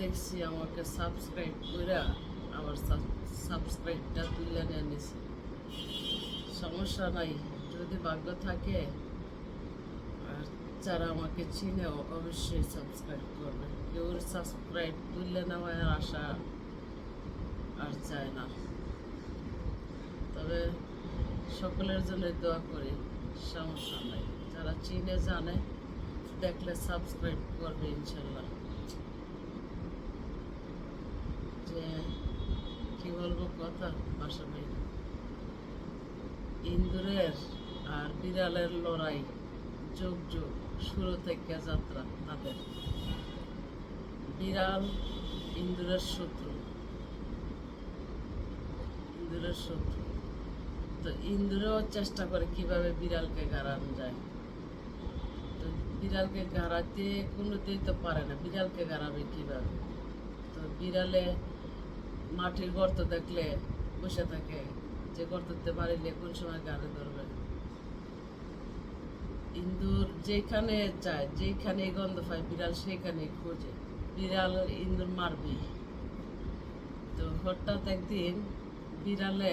দেখছি আমাকে সাবস্ক্রাইব করে আমার সাবস্ক্রাইবটা তুলে নিয়ে নিছি। সমস্যা নাই, যদি ভাগ্য থাকে আর যারা আমাকে চিনে অবশ্যই সাবস্ক্রাইব করবে। কেউ সাবস্ক্রাইব তুলে নেওয়ার আশা আর চায় না। তবে সকলের জন্য দোয়া করি, সমস্যা নাই। যারা চিনে জানে, দেখলে সাবস্ক্রাইব করবে ইনশাল্লাহ। যে, কি বলব কথা? বাসা বাইরে ইন্দুরের আর বিড়ালের লড়াই, যোগ যোগ শুরু থেকে যাত্রা তাদের। বিড়াল ইন্দুরের শত্রু। ইন্দুরের শত্রু। তো ইন্দুরেও চেষ্টা করে কীভাবে বিড়ালকে গাড়ানো যায়। তো বিড়ালকে গাড়াতে কোনোতেই তো পারে না। বিড়ালকে গাড়াবে কীভাবে? তো বিড়ালে মাটির গর্ত দেখলে বসে থাকে, যে গর্ত গর্ততে পারিলে কোন সময় গাড়ে ধরবে। ইন্দুর যেখানে যায় যেখানে গন্ধ পায়, বিড়াল সেখানে খোঁজে। বিড়াল ইন্দুর মারবি তো হঠাৎ একদিন বিড়ালে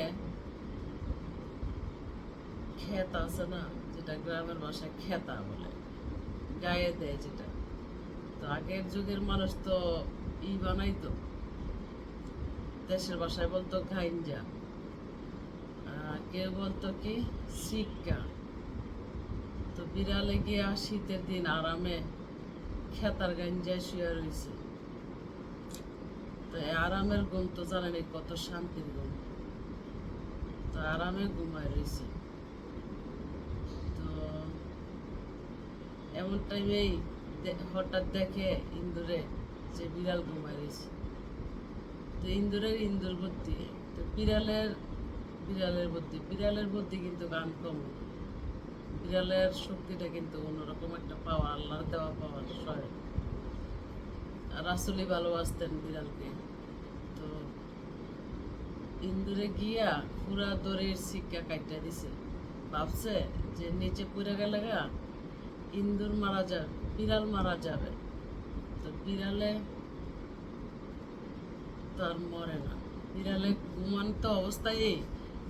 ক্ষেত আছে না, যেটা গ্রামের ভাষায় খেতা বলে, গায়ে দেয় যেটা। তো আগের যুগের মানুষ তো ই বানাইতো। দেশের ভাষায় বলতো ঘাইঞ্জা কেউ বলতো কি, শিক্ষা। তো বিড়ালে গিয়া শীতের দিন আরামে খেতার গাঞ্জায় শুয়ে রয়েছে তো আরামের ঘুম তো জানেনি কত শান্তির ঘুম। তো আরামে ঘুমায় রয়েছে তো এমন টাইমেই হঠাৎ দেখে ইন্দুরে যে বিড়াল ঘুমায় রয়েছে তো ইন্দুরের ইন্দুর বুদ্ধি, তো বিড়ালের বিড়ালের বুদ্ধি বিড়ালের বুদ্ধি কিন্তু গান কম। বিড়ালের শক্তিটা কিন্তু অন্যরকম একটা পাওয়া, আল্লাহর দেওয়া পাওয়ার আর রাসুলি ভালোবাসতেন বিড়ালকে। তো ইন্দুরে গিয়া পুরা দড়ির শিক্ষা কাটটা দিছে। ভাবছে যে নিচে পুরে গেলে গা, ইন্দুর মারা যাবে, বিড়াল মারা যাবে। তো বিড়ালে তো আর মরে না। বিড়ালে ঘুমান্ত অবস্থায়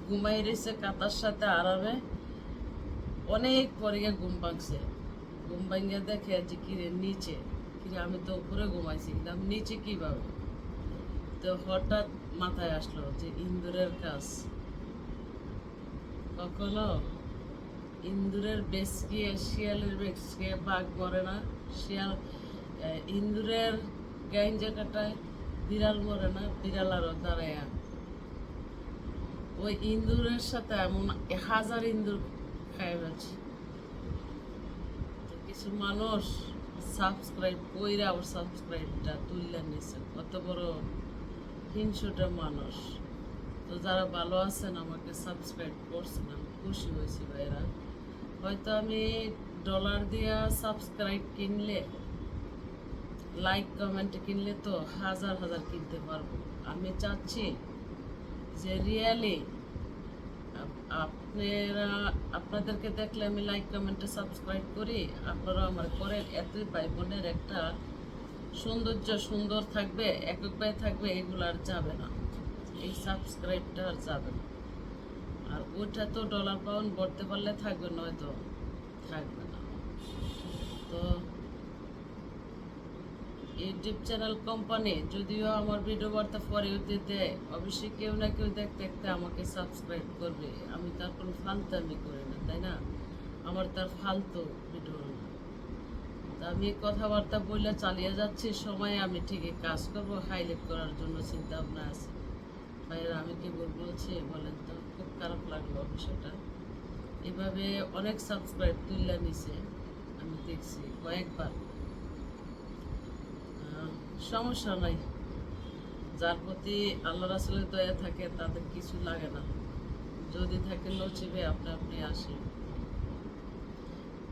ঘুমাই রয়েছে কাতার সাথে আরামে অনেক পরে ঘুম ভাঙছে। ঘুম ভাঙিয়ে দেখে যে কিরে নিচে। কিরে আমি তো উপরে ঘুমাইছি, কিন্তু নিচে কীভাবে? তো হঠাৎ মাথায় আসলো যে ইন্দুরের কাজ। কখনো ইন্দুরের বেশ শিয়ালের বেশ গিয়ে বাঘ মরে না। শিয়াল ইন্দুরের গাইঞ্জা কাটায় বিড়াল মরে না, বিড়াল আরও দাঁড়ায়। ওই ইন্দুরের সাথে এমন হাজার ইন্দুর ফেলছে। তো কিছু মানুষ সাবস্ক্রাইব কইরা আবার সাবস্ক্রাইবটা তুললে নিছে। কত বড় তিনশোটা মানুষ। তো যারা ভালো আছেন, আমাকে সাবস্ক্রাইব করছেন, আমি খুশি হয়েছি ভাইরা। হয়তো আমি ডলার দিয়া সাবস্ক্রাইব কিনলে লাইক কমেন্ট কিনলে তো হাজার হাজার কিনতে পারব। আমি চাচ্ছি যে রিয়েলি আপনারা, আপনাদেরকে দেখলে আমি লাইক কমেন্টে সাবস্ক্রাইব করি। আপনারা আমার করেন এতই ভাই বোনের একটা সৌন্দর্য সুন্দর থাকবে, একক ভাই থাকবে, এগুলো আর যাবে না। এই সাবস্ক্রাইবটা আর যাবে না। আর ওইটা তো ডলার পাউন্ড ভরতে পারলে থাকবে, নয়তো থাকবে না তো ইউটিউব চ্যানেল কোম্পানি যদিও আমার ভিডিও বার্তা পরে ওতে দেয়, অবশ্যই কেউ না কেউ দেখতে দেখতে আমাকে সাবস্ক্রাইব করবে। আমি তার কোনো ফালতামি করি না, তাই না? আমার তার ফালতু ভিডিও তা আমি কথাবার্তা বললে চালিয়ে যাচ্ছি, সময় আমি ঠিকই কাজ করব হাইলাইট করার জন্য চিন্তা ভাবনা আছে। ভাইয়েরা, আমি কি বল বলছি বলেন তো? খুব খারাপ লাগল বিষয়টা। এভাবে অনেক সাবস্ক্রাইব তুললে নিছে আমি দেখছি কয়েকবার। সমস্যা নাই। যার প্রতি আল্লাহ রাসুলের দয়া থাকে, তাদের কিছু লাগে না। যদি থাকে, নচিবে আপনি আপনি আসে।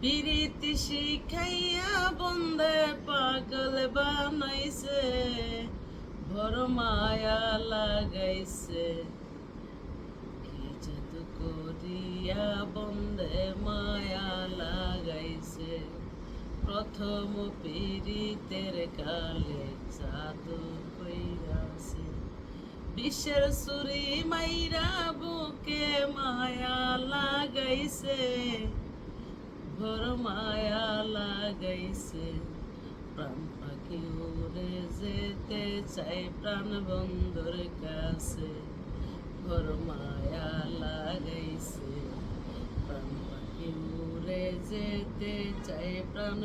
পিরিতি শিখাইয়া বন্দে পাগল বানাইছে বড় মায়া লাগাইছে। কি জাদু করিয়া বন্দে মায়া প্রথম পীড়িতের কালে জাদু বিষের সুরি মাইরা বুকে মায়া লাগাইছে। ঘর মায়া লাগাইছে। প্রাণ পাখি উড়ে যেতে চাই প্রাণ বন্ধুর কাছে। ঘর মায়া লাগাইছে। প্রাণ পাখি উড়ে যেতে চাই প্রাণ